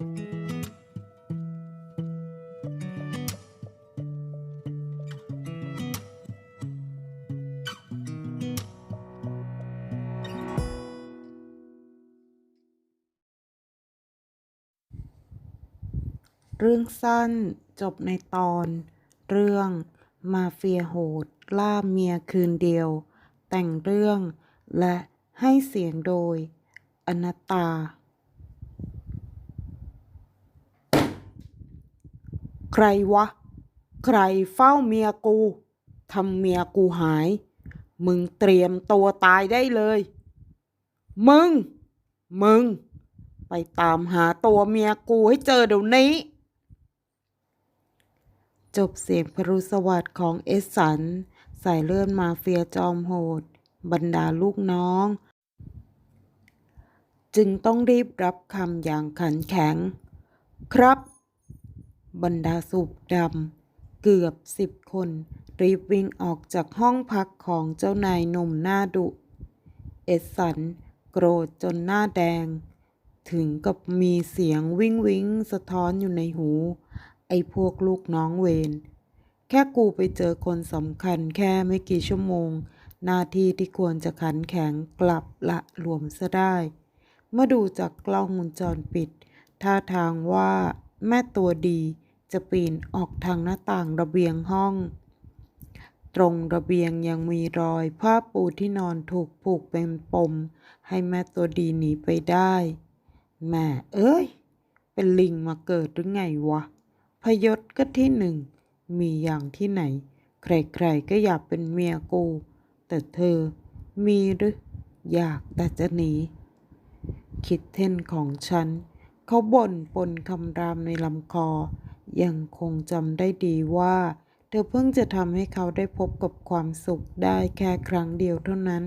เรื่องสั้นจบในตอน เรื่องมาเฟียโหด ล่าเมียคืนเดียว แต่งเรื่องและให้เสียงโดย อนัตตา ใค รวะ ใครเฝ้าเมียกูทำเมียกูหาย มึงเตรียมตัวตายได้เลย มึง มึง ไปตามหาตัวเมียกูให้เจอเดี๋ยวนี้ จบเสียงพรุสวัสดิ์ของเอสสัน สายเลื่อดมาเฟียจอมโหด บรรดาลูกน้อง จึงต้องรีบรับคำอย่างขันแข็ง ครับ บรรดาสูบดำเกือบสิบคน รีบวิ่งออกจากห้องพักของเจ้านายหนุ่มหน้าดุ เอสสัน โกรธจนหน้าแดง ถึงกับมีเสียงวิ่งวิงสะท้อนอยู่ในหู ไอ้พวกลูกน้องเวรแค่กูไปเจอคนสำคัญแค่ไม่กี่ชั่วโมง หน้าที่ที่ควรจะขันแข็งกลับละหลวมซะได้ เมื่อดูจากกล้องวงจรปิด ท่าทางว่า แม่ตัวดี จะปีนออกทางหน้าต่างระเบียงห้อง ตรงระเบียงยังมีรอยผ้าปูที่นอนถูกผูกเป็นปม ให้แม่ตัวดีหนีไปได้แม่เอ้ย เป็นลิงมาเกิดหรือไงวะ พยศก็ที่หนึ่ง มีอย่างที่ไหน ใครๆก็อยากเป็นเมียกู แต่เธอมีหรือ อยากแต่จะหนี คิดเท่นของฉัน เขาบ่นปนคำรามในลำคอ ยังคงจำได้ดีว่า เธอเพิ่งจะทำให้เขาได้พบกับความสุขได้แค่ครั้งเดียวเท่านั้น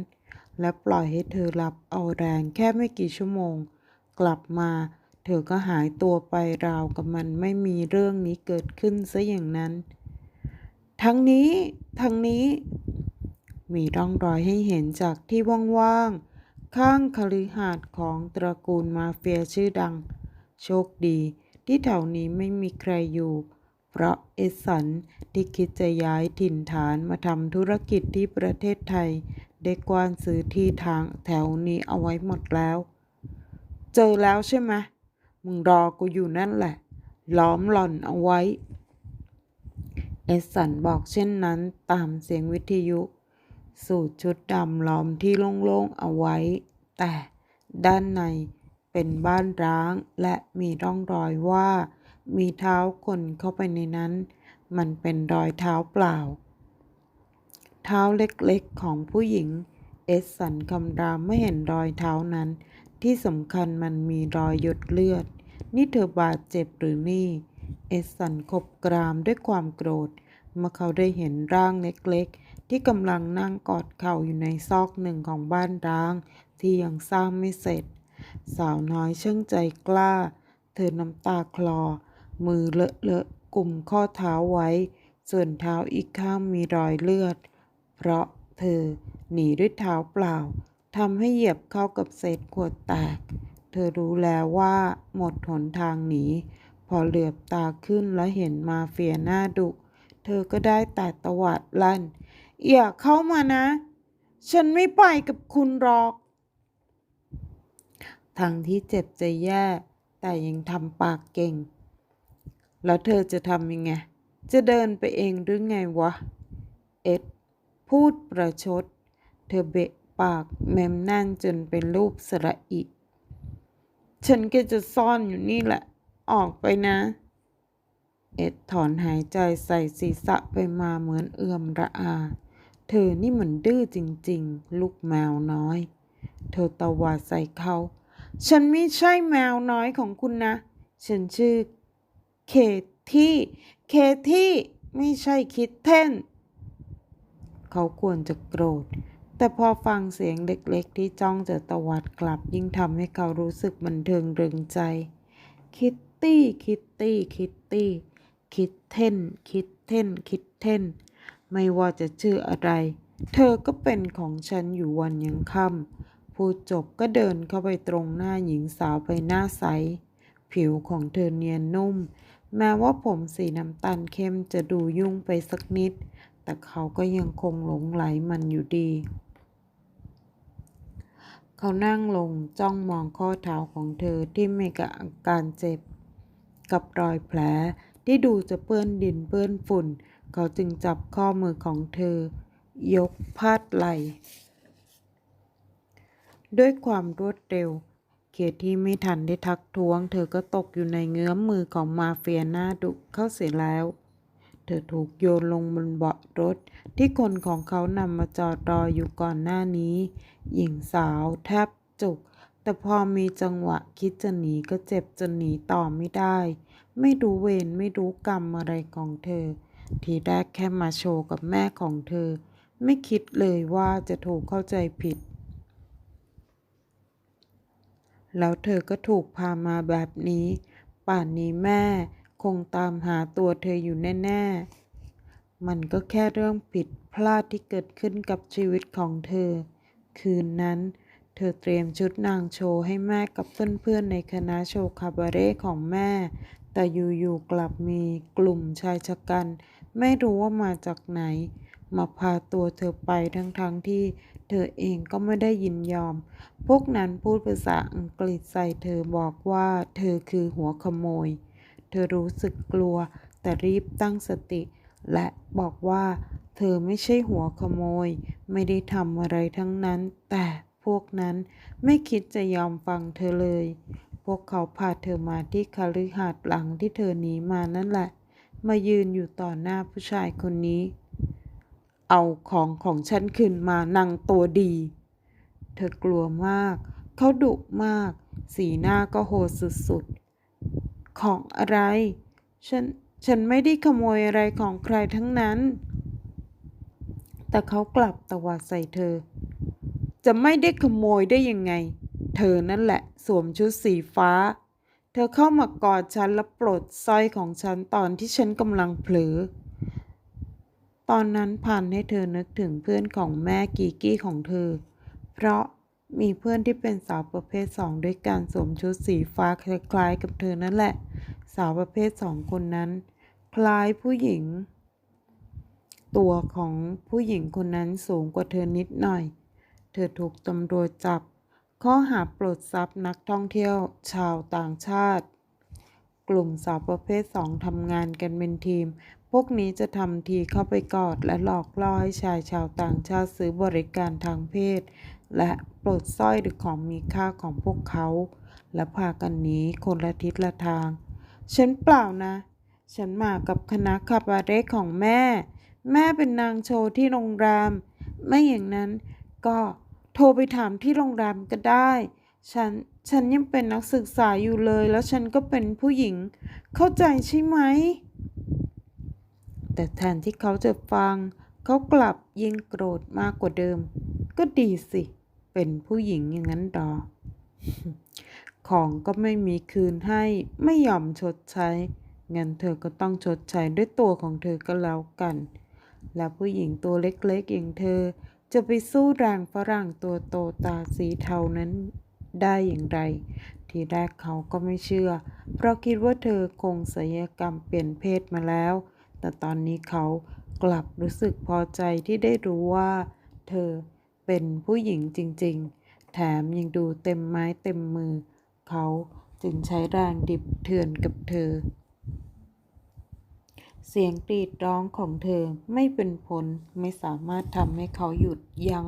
และปล่อยให้เธอหลับเอาแรงแค่ไม่กี่ชั่วโมง กลับมาเธอก็หายตัวไปราวกับมันไม่มีเรื่องนี้เกิดขึ้นซะอย่างนั้น ทั้งนี้ ทั้งนี้ มีร่องรอยให้เห็นจากที่ว่างๆ ข้างคฤหาสน์ของตระกูลมาเฟียชื่อดัง โชคดีที่แถวนี้ไม่มีใครอยู่ เพราะเอสันที่คิดจะย้ายถิ่นฐานมาทำธุรกิจที่ประเทศไทย ได้กว้านซื้อที่ทางแถวนี้เอาไว้หมดแล้ว เจอแล้วใช่ไหมมึงรอกูอยู่นั่นแหละ ล้อมหล่อนเอาไว้ เอสสันบอกเช่นนั้นตามเสียงวิทยุ สูตรชุดดำล้อมที่โล่งๆเอาไว้ แต่ด้านใน เป็นบ้านร้างและมีร่องรอยว่า มีเท้าคนเข้าไปในนั้น มันเป็นรอยเท้าเปล่า เท้าเล็กๆของผู้หญิง เอสสันคำรามไม่เห็นรอยเท้านั้น ที่สำคัญมันมีรอยหยดเลือด นี่เธอบาดเจ็บหรือนี่ เอสสันขบกรามด้วยความโกรธ เมื่อเขาได้เห็นร่างเล็กๆ ที่กำลังนั่งกอดเข่าอยู่ในซอกหนึ่งของบ้านร้าง ที่ยังสร้างไม่เสร็จ สาวน้อยช่างใจกล้า เธอน้ำตาคลอ มือเลอะเลอะกลุ่มข้อเท้าไว้ ส่วนเท้าอีกข้างมีรอยเลือด เพราะเธอหนีด้วยเท้าเปล่าทำให้เหยียบเข้ากับเศษขวดแตก เธอรู้แล้วว่าหมดหนทางหนี พอเหลือบตาขึ้นแล้วเห็นมาเฟียหน้าดุ เธอก็ได้แต่ตวาดลั่น อย่าเข้ามานะ ฉันไม่ไปกับคุณหรอก ทั้งที่เจ็บจะแย่ แต่ยังทำปากเก่ง แล้วเธอจะทำยังไง จะเดินไปเองหรือไงวะ เอ็ด พูดประชด เธอเบะปากเมมแน่นจนเป็นรูปสระอิ ฉันก็จะซ่อนอยู่นี่แหละ ออกไปนะ เอ็ดถอนหายใจใส่ศีรษะไปมาเหมือนเอื่อมระอา เธอนี่มันดื้อจริง ๆ ลูกแมวน้อย เธอตะวาดใส่เขา ฉันไม่ใช่แมวน้อยของคุณนะ ฉันชื่อเคที่ เคที่ไม่ใช่คิดเท่น เขาควรจะโกรธ แต่พอฟังเสียงเล็กๆ ที่จ้องจะตวัดกลับ ยิ่งทำให้เขารู้สึกบันเทิงเริงใจ คิตตี้ คิตตี้ คิตตี้ คิดเท่น คิดเท่น คิดเท่น ไม่ว่าจะชื่ออะไร เธอก็เป็นของฉันอยู่วันยังค่ำ พูดจบก็เดินเข้าไปตรงหน้าหญิงสาวไปหน้าใสผิวของเธอเนียนนุ่ม แม้ว่าผมสีน้ำตาลเข้มจะดูยุ่งไปสักนิด แต่เขาก็ยังคงหลงไหลมันอยู่ดี เขานั่งลงจ้องมองข้อเท้าของเธอที่มีอาการเจ็บ กับรอยแผลที่ดูจะเปื้อนดินเปื้อนฝุ่น เขาจึงจับข้อมือของเธอ ยกพาดไหล่ ด้วยความรวดเร็ว เคที่ไม่ทันได้ทักท้วง เธอก็ตกอยู่ในเงื้อมมือของมาเฟียหน้าดุเข้าเสียแล้ว เธอถูกโยนลงบนเบาะรถ ที่คนของเขานำมาจอดรออยู่ก่อนหน้านี้ หญิงสาวแทบจุก แต่พอมีจังหวะคิดจะหนีก็เจ็บจนหนีต่อไม่ได้ ไม่รู้เวรไม่รู้กรรมอะไรของเธอ ทีแรกแค่มาโชว์กับแม่ของเธอ ไม่คิดเลยว่าจะถูกเข้าใจผิด แล้วเธอก็ถูกพามาแบบนี้ ป่านนี้แม่คงตามหาตัวเธออยู่แน่ ๆ มันก็แค่เรื่องผิดพลาดที่เกิดขึ้นกับชีวิตของเธอ คืนนั้น เธอเตรียมชุดนางโชว์ให้แม่กับเพื่อนๆในคณะโชว์คาบาเร่ของแม่ แต่อยู่ๆกลับมีกลุ่มชายชะกัน ไม่รู้ว่ามาจากไหน มาพาตัวเธอไปทั้งๆทที่เธอเองก็ไม่ได้ยินยอม พวกนั้นพูดภาษาอังกฤษใส่เธอบอกว่าเธอคือหัวขโมย เธอรู้สึกกลัว แต่รีบตั้งสติ และบอกว่า เธอไม่ใช่หัวขโมย ไม่ได้ทำอะไรทั้งนั้น แต่พวกนั้นไม่คิดจะยอมฟังเธอเลย พวกเขาพาเธอมาที่คาฤหาสน์หลังที่เธอหนีมานั่นแหละ มายืนอยู่ต่อหน้าผู้ชายคนนี้ เอาของของฉันคืนมานังตัวดี เธอกลัวมาก เขาดุมาก สีหน้าก็โหดสุดๆ ของอะไร ฉัน ฉันไม่ได้ขโมยอะไรของใครทั้งนั้น แต่เขากลับตวาดใส่เธอ จะไม่ได้ขโมยได้ยังไง เธอนั่นแหละ สวมชุดสีฟ้า เธอเข้ามากอดฉันและปลดสร้อยของฉันตอนที่ฉันกำลังเผลอ ตอนนั้นพันให้เธอนึกถึงเพื่อนของแม่กีกี้ของเธอ เพราะมีเพื่อนที่เป็นสาวประเภทสองด้วยการสวมชุดสีฟ้าคล้ายๆกับเธอนั่นแหละ สาวประเภทสองคนนั้น คล้ายผู้หญิง ตัวของผู้หญิงคนนั้นสูงกว่าเธอนิดหน่อย เธอถูกตำรวจจับ ข้อหาปลดทรัพย์นักท่องเที่ยวชาวต่างชาติ กลุ่มสาวประเภทสองทำงานกันเป็นทีม พวกนี้จะทำทีเข้าไปกอดและหลอกล่อให้ชายชาวต่างชาติซื้อบริการทางเพศ และปลดสร้อยหรือของมีค่าของพวกเขา และพากันหนีคนละทิศละทาง ฉันเปล่านะ ฉันมากับคณะคาบาเร่ของแม่ แม่เป็นนางโชว์ที่โรงแรม ไม่อย่างนั้นก็โทรไปถามที่โรงแรมก็ได้ ฉัน ฉันยังเป็นนักศึกษาอยู่เลย แล้วฉันก็เป็นผู้หญิง เข้าใจใช่ไหม แต่แทนที่เขาจะฟัง เขากลับยิ่งโกรธมากกว่าเดิม ก็ดีสิ เป็นผู้หญิงอย่างนั้นหรอของก็ไม่มีคืนให้ไม่ยอมชดใช้ งั้นเธอก็ต้องชดใช้ด้วยตัวของเธอก็แล้วกัน และผู้หญิงตัวเล็กๆอย่างเธอ จะไปสู้แรงฝรั่งตัวโตตาสีเทานั้นได้อย่างไร ทีแรกเขาก็ไม่เชื่อ เพราะคิดว่าเธอคงศัลยกรรมเปลี่ยนเพศมาแล้ว แต่ตอนนี้เขากลับรู้สึกพอใจที่ได้รู้ว่า เธอเป็นผู้หญิงจริงๆ แถมยังดูเต็มไม้เต็มมือ เขาจึงใช้แรงดิบเถื่อนกับเธอ เสียงกรีดร้องของเธอไม่เป็นผลไม่สามารถทำให้เขาหยุดยั้ง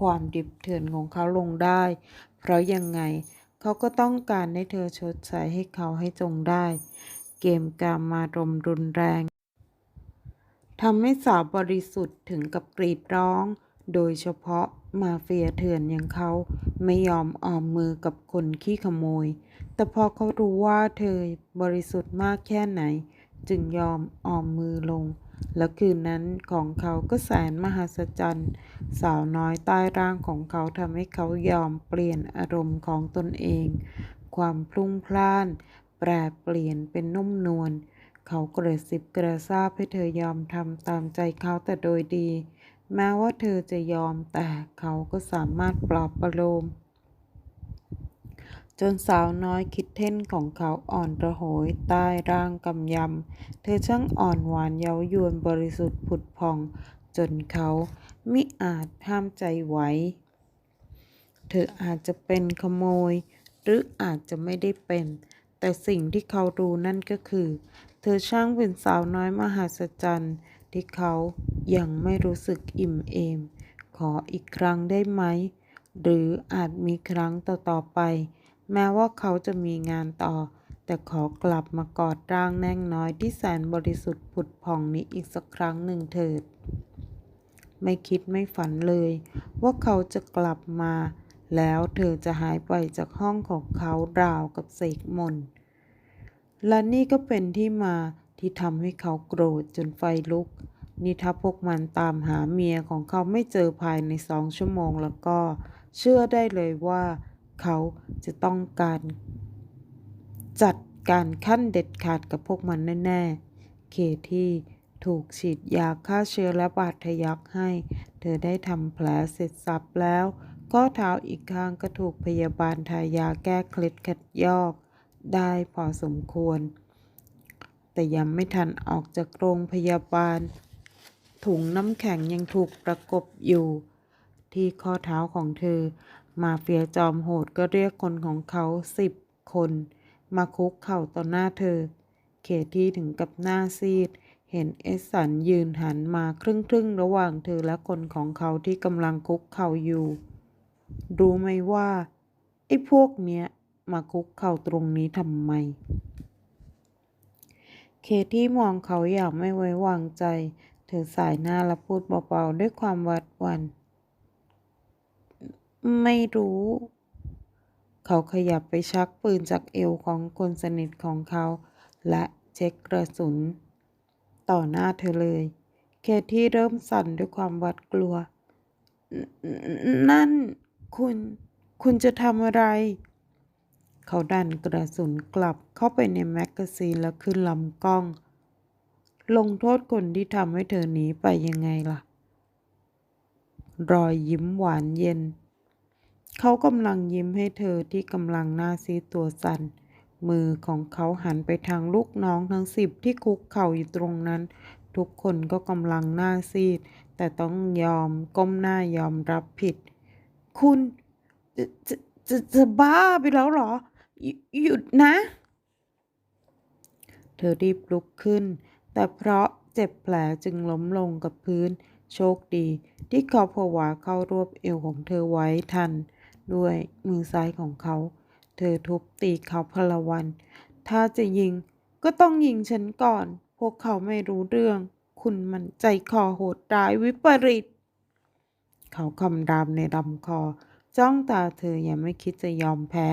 ความดิบเถื่อนของเขาลงได้ เพราะยังไงเขาก็ต้องการให้เธอชดใช้ให้เขาให้จงได้ เกมกามมารมรุนแรง ทำให้สาวบริสุทธิ์ถึงกับกรีดร้อง โดยเฉพาะมาเฟียเถื่อนอย่างเขาไม่ยอมออมมือกับคนขี้ขโมย แต่พอเขารู้ว่าเธอบริสุทธิ์มากแค่ไหน จึงยอมออมมือลง แล้วคืนนั้นของเขาก็แสนมหัศจรรย์ สาวน้อยใต้ร่างของเขาทำให้เขายอมเปลี่ยนอารมณ์ของตนเอง ความพลุ่งพล่าน แปรเปลี่ยนเป็นนุ่มนวล เขากระซิบกระซาบให้เธอยอมทำตามใจเขาแต่โดยดี แม้ว่าเธอจะยอมแต่เขาก็สามารถปลอบประโลม จนสาวน้อยคิดเท่นของเขาอ่อนระโหยใต้ร่างกำยำ เธอช่างอ่อนหวานเย้ายวนบริสุทธิ์ผุดพอง จนเขาไมิอาจห้ามใจไว้ เธออาจจะเป็นขโมย หรืออาจจะไม่ได้เป็นแต่สิ่งที่เขารู้นั่นก็คือ เธอช่างเป็นสาวน้อยมหัศจรรย์ ที่เขายังไม่รู้สึกอิ่มเอม ขออีกครั้งได้ไหม หรืออาจมีครั้งต่อๆไป แม้ว่าเขาจะมีงานต่อ แต่ขอกลับมากอดร่างแน่งน้อยที่แสนบริสุทธิ์ผุดผ่องนี้อีกสักครั้งหนึ่งเถิด ไม่คิดไม่ฝันเลย ว่าเขาจะกลับมา แล้วเธอจะหายไปจากห้องของเขาราวกับเสกมนต์ และนี่ก็เป็นที่มาที่ทำให้เขาโกรธจนไฟลุก นี่ถ้าพวกมันตามหาเมียของเขาไม่เจอภายในสองชั่วโมงแล้วก็ เชื่อได้เลยว่า เขาจะต้องการ จัดการขั้นเด็ดขาดกับพวกมันแน่ๆ เคที่ถูกฉีดยาฆ่าเชื้อและบาดทะยักให้ เธอได้ทำแผลเสร็จสับแล้ว ข้อเท้าอีกข้างก็ถูกพยาบาลทายาแก้เคล็ดขัดยอก ได้พอสมควร แต่ยังไม่ทันออกจากโรงพยาบาล ถุงน้ำแข็งยังถูกประกบอยู่ ที่ข้อเท้าของเธอ มาเฟียจอมโหดก็เรียกคนของเขาสิบคน มาคุกเข่าต่อหน้าเธอเคที่ถึงกับหน้าซีด เห็นเอสสันยืนหันมาครึ่งครึ่งๆระหว่างเธอและคนของเขาที่กำลังคุกเข่าอยู่ รู้ไหมว่าไอ้พวกเนี้ย มาคุกเข่าตรงนี้ทำไม เคที่มองเขาอย่างไม่ไว้วางใจ เธอสายหน้าและพูดเบาๆด้วยความหวาดหวัน่นไม่รู้ เขาขยับไปชักปืนจากเอวของคนสนิทของเขา และเช็คกระสุน ต่อหน้าเธอเลย เคที่เริ่มสั่นด้วยความหวาดกลัว นั่นคุณ คุณจะทำอะไร เขาดันกระสุนกลับเข้าไปในแมกกาซีนแล้วขึ้นลำกล้อง ลงโทษคนที่ทำให้เธอหนีไปยังไงล่ะ รอยยิ้มหวานเย็น เขากำลังยิ้มให้เธอที่กำลังหน้าซีดตัวสั่นมือของเขาหันไปทางลูกน้องทั้งสิบที่คุกเข่าอยู่ตรงนั้น ทุกคนก็กำลังหน้าซีด แต่ต้องยอมก้มหน้ายอมรับผิด คุณจะจะจะจะบ้าไปแล้วเหรอ หยุดนะ เธอรีบลุกขึ้น แต่เพราะเจ็บแผลจึงล้มลงกับพื้น โชคดีที่เขาผวาเข้ารวบเอวของเธอไว้ทัน ด้วยมือซ้ายของเขา เธอทุบตีเขาพลวัน ถ้าจะยิงก็ต้องยิงฉันก่อน พวกเขาไม่รู้เรื่อง คุณมันใจคอโหดร้ายวิปริต เขาคำรามในลำคอ จ้องตาเธอยังไม่คิดจะยอมแพ้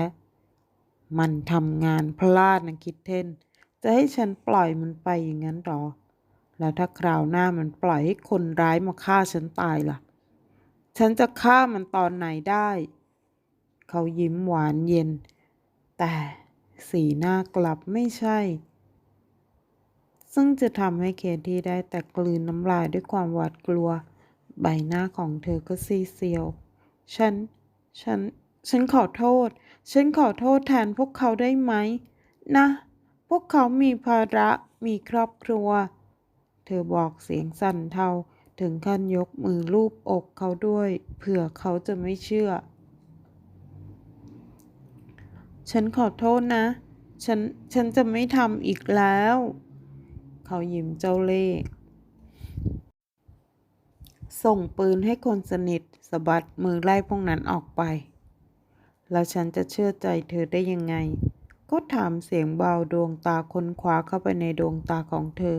มันทำงานพลาดนะคิดเทน จะให้ฉันปล่อยมันไปอย่างนั้นหรอ แล้วถ้าคราวหน้ามันปล่อยให้คนร้ายมาฆ่าฉันตายล่ะ ฉันจะฆ่ามันตอนไหนได้ เขายิ้มหวานเย็น แต่สีหน้ากลับไม่ใช่ ซึ่งจะทำให้เคที่ได้แต่กลืนน้ำลายด้วยความหวาดกลัว ใบหน้าของเธอก็ซีเซียว ฉัน ฉัน ฉันขอโทษ ฉันขอโทษแทนพวกเขาได้ไหม นะ พวกเขามีภาระมีครอบครัว เธอบอกเสียงสั่นเทาถึงขั้นยกมือลูบอกเขาด้วย เผื่อเขาจะไม่เชื่อ ฉันขอโทษนะ ฉัน ฉันจะไม่ทำอีกแล้ว เขายิ้มเจ้าเล่ห์ส่งปืนให้คนสนิทสะบัดมือไล่พวกนั้นออกไป แล้วฉันจะเชื่อใจเธอได้ยังไง ก็ถามเสียงเบาดวงตาค้นคว้าเข้าไปในดวงตาของเธอ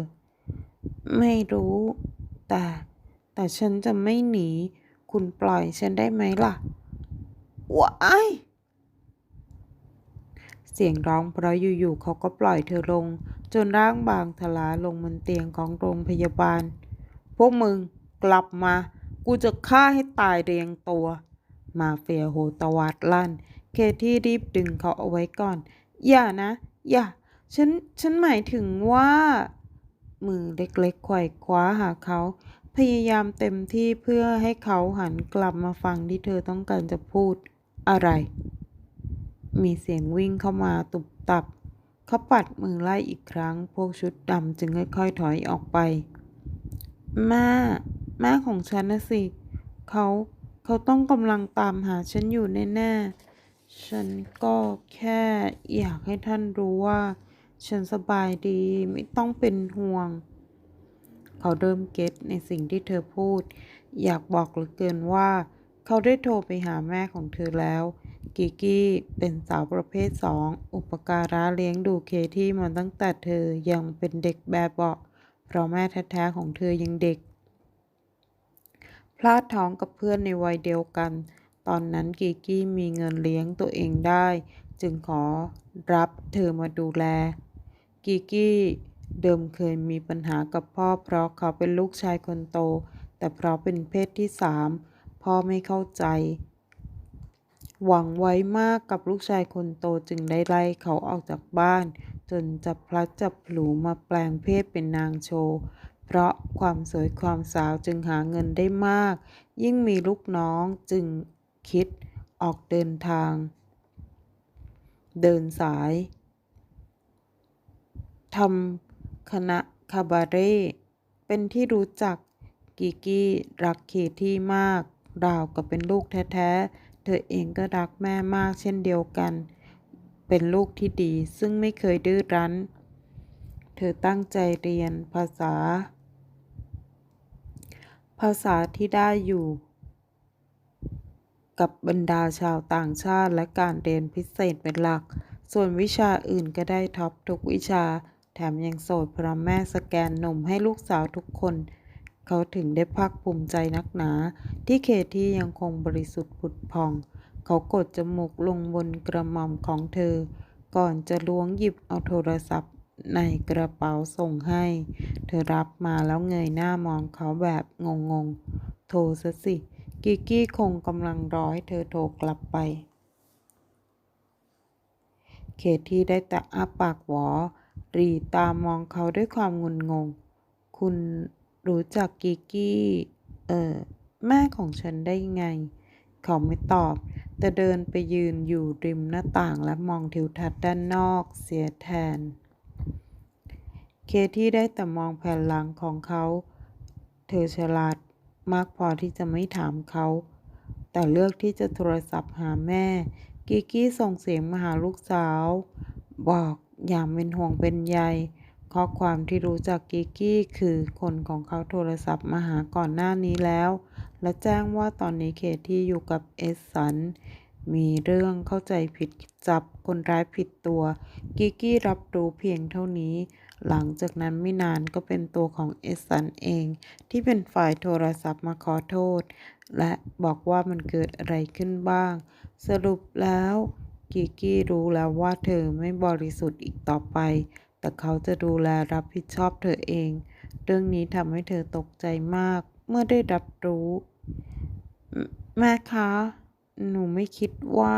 ไม่รู้ แต่ แต่ฉันจะไม่หนี คุณปล่อยฉันได้ไหมล่ะว้ายเสียงร้องเพราะอยู่ๆเขาก็ปล่อยเธอลง จนร่างบางทลาลงบนเตียงของโรงพยาบาล พวกมึงกลับมา กูจะฆ่าให้ตายเรียงตัว มาเฟียโหตวาดลั่น เคที่รีบดึงเขาเอาไว้ก่อน อย่านะ อย่า ฉัน ฉันหมายถึงว่า มือเล็กๆไขว่คว้าหาเขา พยายามเต็มที่เพื่อให้เขาหันกลับมาฟังที่เธอต้องการจะพูด อะไร มีเสียงวิ่งเข้ามาตุบตับ เขาปัดมือไล่อีกครั้ง พวกชุดดำจึงค่อยๆถอยออกไป แม่แม่ของฉันนะสิ เขา เขาต้องกำลังตามหาฉันอยู่แน่ๆ ฉันก็แค่อยากให้ท่านรู้ว่า ฉันสบายดีไม่ต้องเป็นห่วง เขาเริ่มเก็ตในสิ่งที่เธอพูด อยากบอกเหลือเกินว่า เขาได้โทรไปหาแม่ของเธอแล้วกิกกี้เป็นสาวประเภทสองอุปการะเลี้ยงดูเคที่มาตั้งแต่เธอยังเป็นเด็กแบบเบาะเพราะแม่แท้ๆของเธอยังเด็ก พลาดท้องกับเพื่อนในวัยเดียวกัน ตอนนั้นกิกกี้มีเงินเลี้ยงตัวเองได้ จึงขอรับเธอมาดูแลกิกกี้เดิมเคยมีปัญหากับพ่อเพราะเขาเป็นลูกชายคนโต แต่เพราะเป็นเพศที่สามพ่อไม่เข้าใจ หวังไว้มากกับลูกชายคนโตจึงได้ไล่เขาออกจากบ้าน จนจับพลัดจับผลูมาแปลงเพศเป็นนางโช เพราะความสวยความสาวจึงหาเงินได้มาก ยิ่งมีลูกน้องจึงคิดออกเดินทาง เดินสายทำคณะคาบาเร่เป็นที่รู้จักกิกกี้รักเคที่มากราวกับเป็นลูกแท้ๆ เธอเองก็รักแม่มากเช่นเดียวกัน เป็นลูกที่ดีซึ่งไม่เคยดื้อรั้น เธอตั้งใจเรียนภาษา ภาษาที่ได้อยู่ กับบรรดาชาวต่างชาติและการเรียนพิเศษเป็นหลัก ส่วนวิชาอื่นก็ได้ท็อปทุกวิชา แถมยังโสดเพราะแม่สแกนนมให้ลูกสาวทุกคน เขาถึงได้ภาคภูมิใจนักหนา ที่เคที่ยังคงบริสุทธิ์ผุดผ่อง เขากดจมูกลงบนกระหม่อมของเธอ ก่อนจะล้วงหยิบเอาโทรศัพท์ ในกระเป๋าส่งให้ เธอรับมาแล้วเงยหน้ามองเขาแบบงงๆ โทรซะสิ กิกกี้คงกำลังรอให้เธอโทรกลับไป เคที่ได้แต่อ้าปากหวอ รีตามองเขาด้วยความงุนงง คุณรู้จักกิกกี้ เออ แม่ของฉันได้ไง เขาไม่ตอบ แต่เดินไปยืนอยู่ริมหน้าต่างและมองทิวทัศน์ด้านนอกเสียแทน เคที่ได้แต่มองแผ่นหลังของเขา เธอฉลาดมากพอที่จะไม่ถามเขา แต่เลือกที่จะโทรศัพท์หาแม่ กิกี้ส่งเสียงมาหาลูกสาว บอกอย่างเป็นห่วงเป็นใย ข้อความที่รู้จักกิกี้คือคนของเขาโทรศัพท์มาหาก่อนหน้านี้แล้ว และแจ้งว่าตอนนี้เคที่อยู่กับเอสสันมีเรื่องเข้าใจผิดจับคนร้ายผิดตัว กิกี้รับรู้เพียงเท่านี้ หลังจากนั้นไม่นานก็เป็นตัวของเอสันเอง ที่เป็นฝ่ายโทรศัพท์มาขอโทษ และบอกว่ามันเกิดอะไรขึ้นบ้าง สรุปแล้วกิกกี้รู้แล้วว่าเธอไม่บริสุทธิ์อีกต่อไป แต่เขาจะดูแลรับผิดชอบเธอเอง เรื่องนี้ทำให้เธอตกใจมากเมื่อได้รับรู้ แม่คะ หนูไม่คิดว่า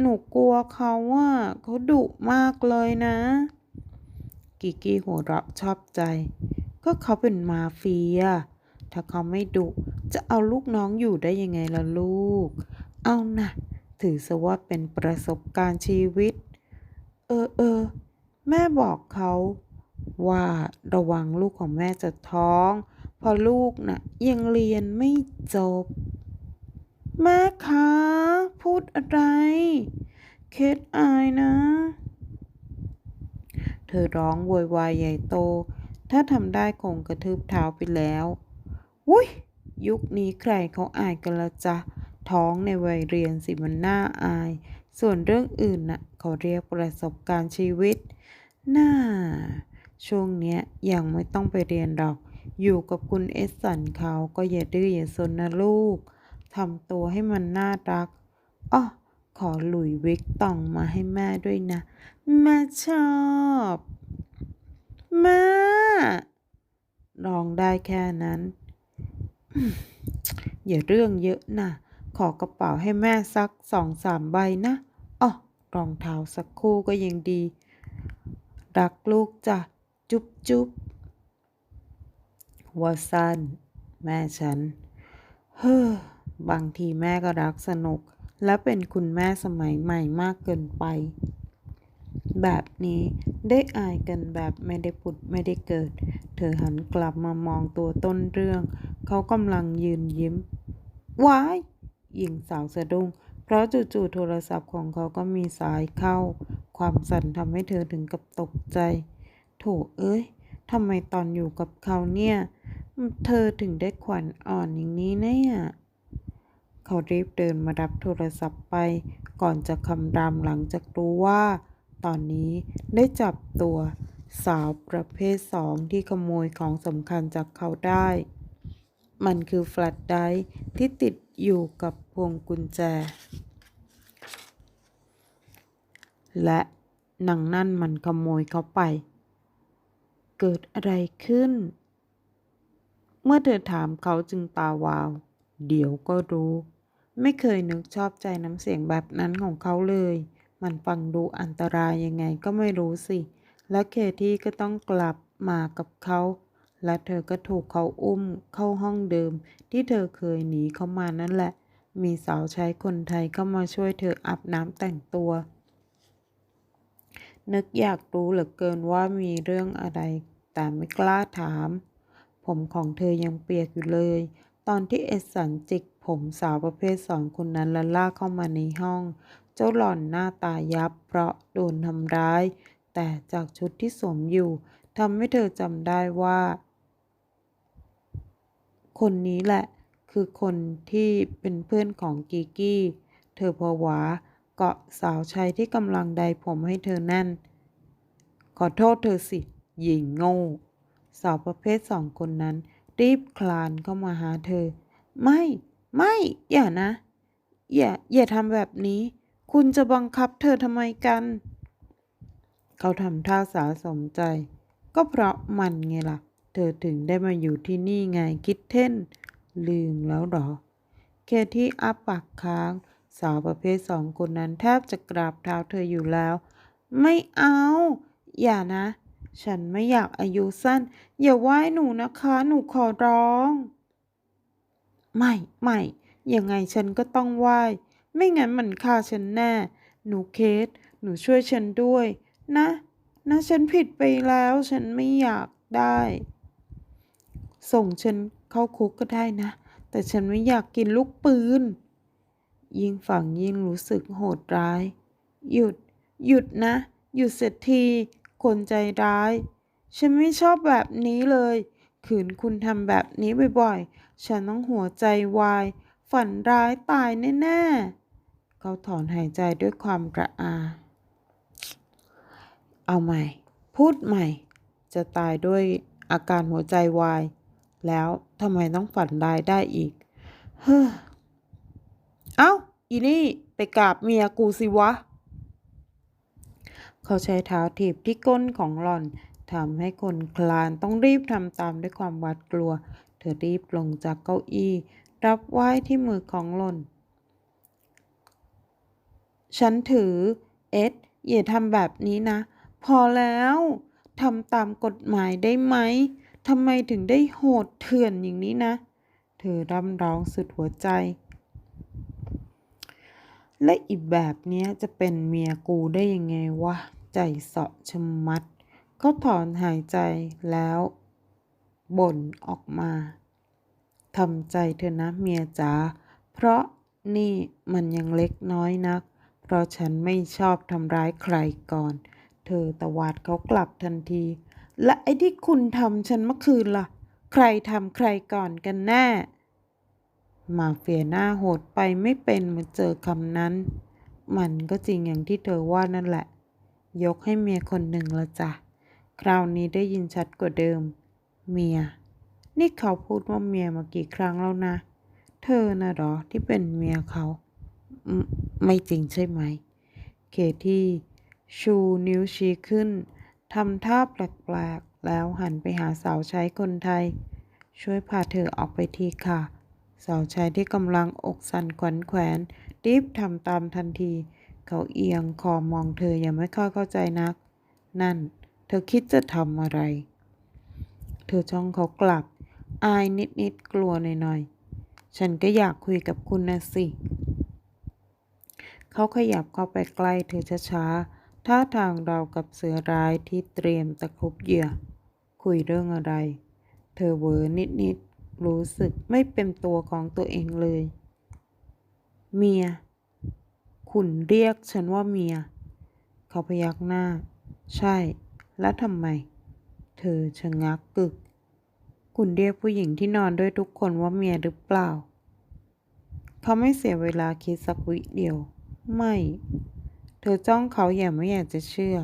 หนูกลัวเขาว่าเขาดุมากเลยนะ กิกกี้หัวเราะชอบใจ ก็เขาเป็นมาเฟีย ถ้าเขาไม่ดุจะเอาลูกน้องอยู่ได้ยังไงล่ะลูก เอานะถือซะว่าเป็นประสบการณ์ชีวิต เออเออแม่บอกเขาว่าระวังลูกของแม่จะท้องเพอลูกน่ะยังเรียนไม่จบ แม่คะ พูดอะไร เคสอายนะ เธอร้องโวยวายใหญ่โต ถ้าทำได้คงกระทืบเท้าไปแล้ววุ้ยยุคนี้ใครเขาอายกันละจ๊ะท้องในวัยเรียนสิมันน่าอาย ส่วนเรื่องอื่นน่ะเขาเรียกประสบการณ์ชีวิต น่า ช่วงเนี้ยยังไม่ต้องไปเรียนหรอก อยู่กับคุณเอสสันเขาก็อย่าดื้ออย่าซนนะลูกทำตัวให้มันน่ารักอ้อขอหลุยวิกตองมาให้แม่ด้วยนะ ม่ชอบม่ร้องได้แค่นั้น อย่าเรื่องเยอะนะขอกระเป๋าให้แม่สักสองสามใบนะอ๋อรองเท้าสักคู่ก็ยังดี รักลูกจ้ะ จุ๊บจุ๊บว่าสั้น แม่ฉัน เฮ้อบางทีแม่ก็รักสนุก และเป็นคุณแม่สมัยใหม่มากเกินไป แบบนี้ได้อายกันแบบไม่ได้ผุดไม่ได้เกิด เธอหันกลับมามองตัวต้นเรื่อง เขากำลังยืนยิ้มว้ายหญิงสาวสะดุ้งเพราะจู่ๆโทรศัพท์ของเขาก็มีสายเข้า ความสั่นทำให้เธอถึงกับตกใจ โถเอ้ยทำไมตอนอยู่กับเขาเนี่ย เธอถึงได้ขวัญอ่อนอย่างนี้เนี่ยเขารีบเดินมารับโทรศัพท์ไป ก่อนจะคำรามหลังจากรู้ว่า ตอนนี้ได้จับตัวสาวประเภทสองที่ขโมยของสำคัญจากเขาได้ มันคือแฟลชไดร์ที่ติดอยู่กับพวงกุญแจ และนางนั่นมันขโมยเขาไป เกิดอะไรขึ้น เมื่อเธอถามเขาจึงตาวาว เดี๋ยวก็รู้ ไม่เคยนึกชอบใจน้ำเสียงแบบนั้นของเขาเลย มันฟังดูอันตรายยังไงก็ไม่รู้สิ และเคที่ก็ต้องกลับมากับเขา และเธอก็ถูกเขาอุ้มเข้าห้องเดิม ที่เธอเคยหนีเข้ามานั่นแหละ มีสาวใช้คนไทยเข้ามาช่วยเธออาบน้ำแต่งตัว นึกอยากรู้เหลือเกินว่ามีเรื่องอะไร แต่ไม่กล้าถาม ผมของเธอยังเปียกอยู่เลย ตอนที่เอสันจิกผมสาวประเภทสองคนนั้นและลากเข้ามาในห้อง เจ้าหล่อนหน้าตายับเพราะโดนทำร้าย แต่จากชุดที่สวมอยู่ทำให้เธอจำได้ว่า คนนี้แหละคือคนที่เป็นเพื่อนของกีกี้ เธอผวาเกาะสาวใช้ที่กำลังใดผมให้เธอแน่น ขอโทษเธอสิ หญิงโง่ สาวประเภทสองคนนั้น รีบคลานเข้ามาหาเธอ ไม่ ไม่ อย่านะ อย่า อย่าทำแบบนี้ คุณจะบังคับเธอทำไมกัน เขาทำท่าสาสมใจ ก็เพราะมันไงล่ะ เธอถึงได้มาอยู่ที่นี่ไงคิดเท่น ลืมแล้วหรอ เคที่อัปปากค้าง สาวประเภทสองคนนั้นแทบจะกราบเท้าเธออยู่แล้ว ไม่เอา อย่านะ ฉันไม่อยากอายุสั้น อย่าไหว้หนูนะคะ หนูขอร้อง ไม่ไม่ยังไงฉันก็ต้องไหว้ ไม่งั้นมันฆ่าฉันแน่ หนูเคส หนูช่วยฉันด้วย นะ นะฉันผิดไปแล้ว ฉันไม่อยากได้ ส่งฉันเข้าคุกก็ได้นะ แต่ฉันไม่อยากกินลูกปืน ยิ่งฝังยิ่งรู้สึกโหดร้าย หยุด หยุดนะ หยุดเสียที คนใจร้าย ฉันไม่ชอบแบบนี้เลย ขืนคุณทำแบบนี้บ่อยๆ ฉันต้องหัวใจวาย ฝันร้ายตายแน่ ๆ เขาถอนหายใจด้วยความกระอา เอาใหม่ พูดใหม่ จะตายด้วยอาการหัวใจวาย แล้วทำไมต้องฝันร้ายได้อีก เฮ้อ เอ้า อีนี่ ไปกราบเมียกูสิวะ เขาใช้เท้าถีบที่ก้นของหล่อนทำให้คนคลานต้องรีบทำตามด้วยความหวาดกลัว เธอรีบลงจากเก้าอี้ รับไหว้ที่มือของหล่น ฉันถือ เอ็ดอย่าทำแบบนี้นะ พอแล้วทำตามกฎหมายได้ไหมทำไมถึงได้โหดเถื่อนอย่างนี้นะ เธอร่ำร้องสุดหัวใจ และอีกแบบเนี้ยจะเป็นเมียกูได้ยังไงวะ ใจเสาะชะมัดเขาถอนหายใจแล้วบ่นออกมาทำใจเธอนะเมียจ๋าเพราะนี่มันยังเล็กน้อยนัก เพราะฉันไม่ชอบทำร้ายใครก่อน เธอตวาดเขากลับทันที และไอ้ที่คุณทำฉันเมื่อคืนล่ะ ใครทำใครก่อนกันแน่ มาเฟียหน้าโหดไปไม่เป็นมาเจอคำนั้น มันก็จริงอย่างที่เธอว่านั่นแหละ ยกให้เมียคนหนึ่งละจ้ะ คราวนี้ได้ยินชัดกว่าเดิม เมีย นี่เขาพูดว่าเมียมากี่ครั้งแล้วนะ เธอนะหรอที่เป็นเมียเขา ไม่จริงใช่ไหม เคที่ชูนิ้วชี้ขึ้นทำท่าแปลกๆ แล้วหันไปหาสาวใช้คนไทย ช่วยพาเธอออกไปทีค่ะ สาวใช้ที่กำลังอกสั่นขวัญแขวนรีบทำตามทันที เขาเอียงคอมองเธอยังไม่ค่อยเข้าใจนัก นั่น เธอคิดจะทำอะไร เธอจ้องเขากลับ อายนิดๆ กลัวหน่อยๆ ฉันก็อยากคุยกับคุณนะสิ เขาขยับเข้าไปใกล้เธอช้าๆท่าทางเรากับเสือร้ายที่เตรียมตะครุบเหยื่อ คุยเรื่องอะไร เธอเวอนิดๆ รู้สึกไม่เป็นตัวของตัวเองเลย เมีย คุณเรียกฉันว่าเมีย เขาพยักหน้า ใช่ แล้วทำไม เธอชะงักกึก คุณเรียกผู้หญิงที่นอนด้วยทุกคนว่าเมียหรือเปล่า เขาไม่เสียเวลาคิดสักวิเดียว ไม่ เธอจ้องเขาอย่างไม่อยากจะเชื่อ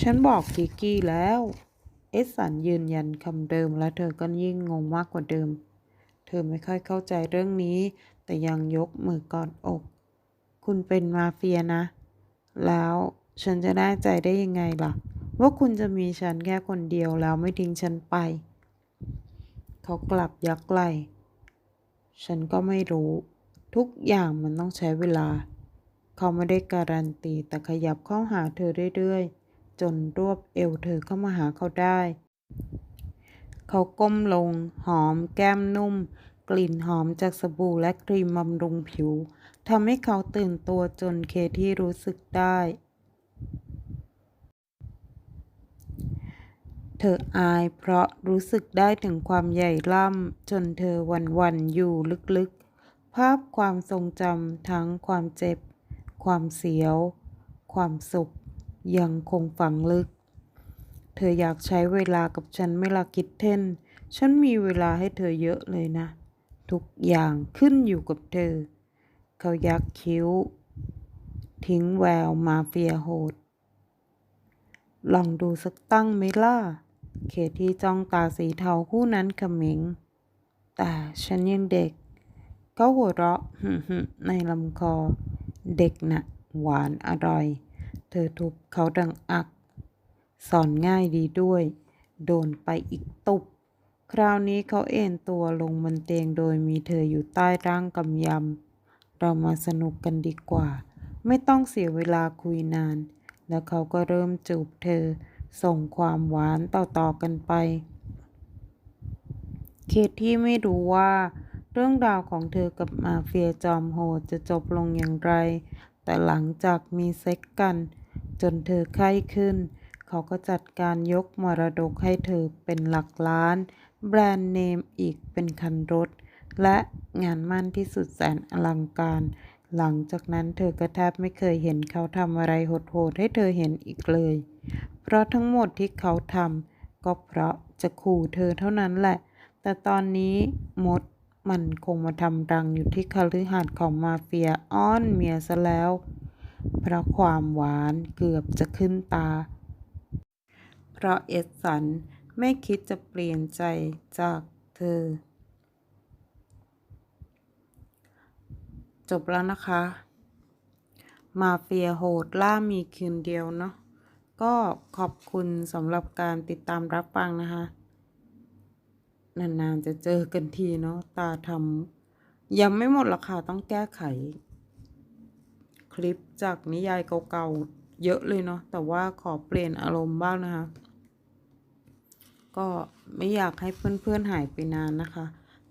ฉันบอกกิกกี้แล้ว เอสสันยืนยันคำเดิมและเธอก็ยิ่งงงมากกว่าเดิม เธอไม่ค่อยเข้าใจเรื่องนี้ แต่ยังยกมือกอดอก คุณเป็นมาเฟียนะ แล้วฉันจะแน่ใจได้ยังไงล่ะ ว่าคุณจะมีฉันแค่คนเดียวแล้วไม่ทิ้งฉันไป เขากลับยักไหล่ฉันก็ไม่รู้ ทุกอย่างมันต้องใช้เวลา เขาไม่ได้การันตีแต่ขยับเข้าหาเธอเรื่อยๆ จนรวบเอวเธอเข้ามาหาเขาได้ เขาก้มลง หอม แก้มนุ่ม กลิ่นหอมจากสบู่และครีมบำรุงผิวทำให้เขาตื่นตัวจนเคที่รู้สึกได้ เธออายเพราะรู้สึกได้ถึงความใหญ่ล่ำจนเธอวันวันอยู่ลึกๆ ภาพความทรงจำทั้งความเจ็บ ความเสียว ความสุข ยังคงฝังลึก เธออยากใช้เวลากับฉันไม่ละคิดเท่น ฉันมีเวลาให้เธอเยอะเลยนะ ทุกอย่างขึ้นอยู่กับเธอ เขายักคิ้ว ทิ้งแววมาเฟียโหด ลองดูสักตั้งไหมล่ะเคที่จ้องตาสีเทาคู่นั้นเขม็งแต่ฉันยังเด็ก เขาหัวเราะในลำคอ เด็กน่ะ หวานอร่อย เธอทุบเขาดังอัก สอนง่ายดีด้วย โดนไปอีกตุบ คราวนี้เขาเอนตัวลงบนเตียงโดยมีเธออยู่ใต้ร่างกำยำ เรามาสนุกกันดีกว่า ไม่ต้องเสียเวลาคุยนาน แล้วเขาก็เริ่มจูบเธอ ส่งความหวานต่อๆกันไป เคที่ไม่รู้ว่า เรื่องราวของเธอกับมาเฟียจอมโหดจะจบลงอย่างไร แต่หลังจากมีเซ็กกัน จนเธอไข้ขึ้น เขาก็จัดการยกมรดกให้เธอเป็นหลักล้าน แบรนด์เนมอีกเป็นคันรถ และงานมั่นที่สุดแสนอลังการ หลังจากนั้นเธอก็แทบไม่เคยเห็นเขาทำอะไรโหดๆให้เธอเห็นอีกเลย เพราะทั้งหมดที่เขาทำก็เพราะจะขู่เธอเท่านั้นแหละ แต่ตอนนี้มด มันคงมาทำรังอยู่ที่คฤหาสน์ของมาเฟียอ้อนเมียซะแล้ว เพราะความหวานเกือบจะขึ้นตา เพราะเอสสันไม่คิดจะเปลี่ยนใจจากเธอ จบแล้วนะคะ มาเฟียโหดล่ามีคืนเดียวเนาะก็ขอบคุณสำหรับการติดตามรับฟังนะคะ นานๆจะเจอกันทีเนาะตาทำยังไม่หมดรอกค่ะต้องแก้ไข คลิปจากนิยายเก่าๆเยอะเลยเนาะแต่ว่าขอเปลี่ยนอารมณ์บ้างนะคะ ก็ไม่อยากให้เพื่อนๆหายไปนานนะคะ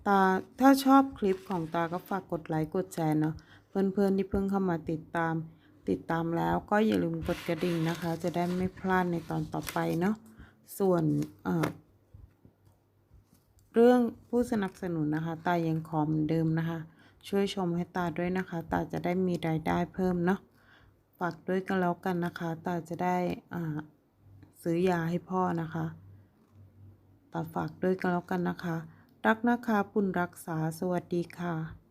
ตาถ้าชอบคลิปของตาก็ฝากกดไลค์กดแชร์เนาะเพื่อนๆที่เพิ่งเข้ามาติดตาม ติดตามแล้วก็อย่าลืมกดกระดิ่งนะคะ จะได้ไม่พลาดในตอนต่อไปเนาะส่วนเอ่อ เรื่องผู้สนับสนุนนะคะ ตายังขอเหมือนเดิมนะคะ ช่วยชมให้ตาด้วยนะคะ ตาจะได้มีรายได้เพิ่มเนาะฝากด้วยกันแล้วกันนะคะ ตาจะได้อ่าซื้อยาให้พ่อนะคะตาฝากด้วยกันแล้วกันนะคะ รักนะคะปุณรักษาสวัสดีค่ะ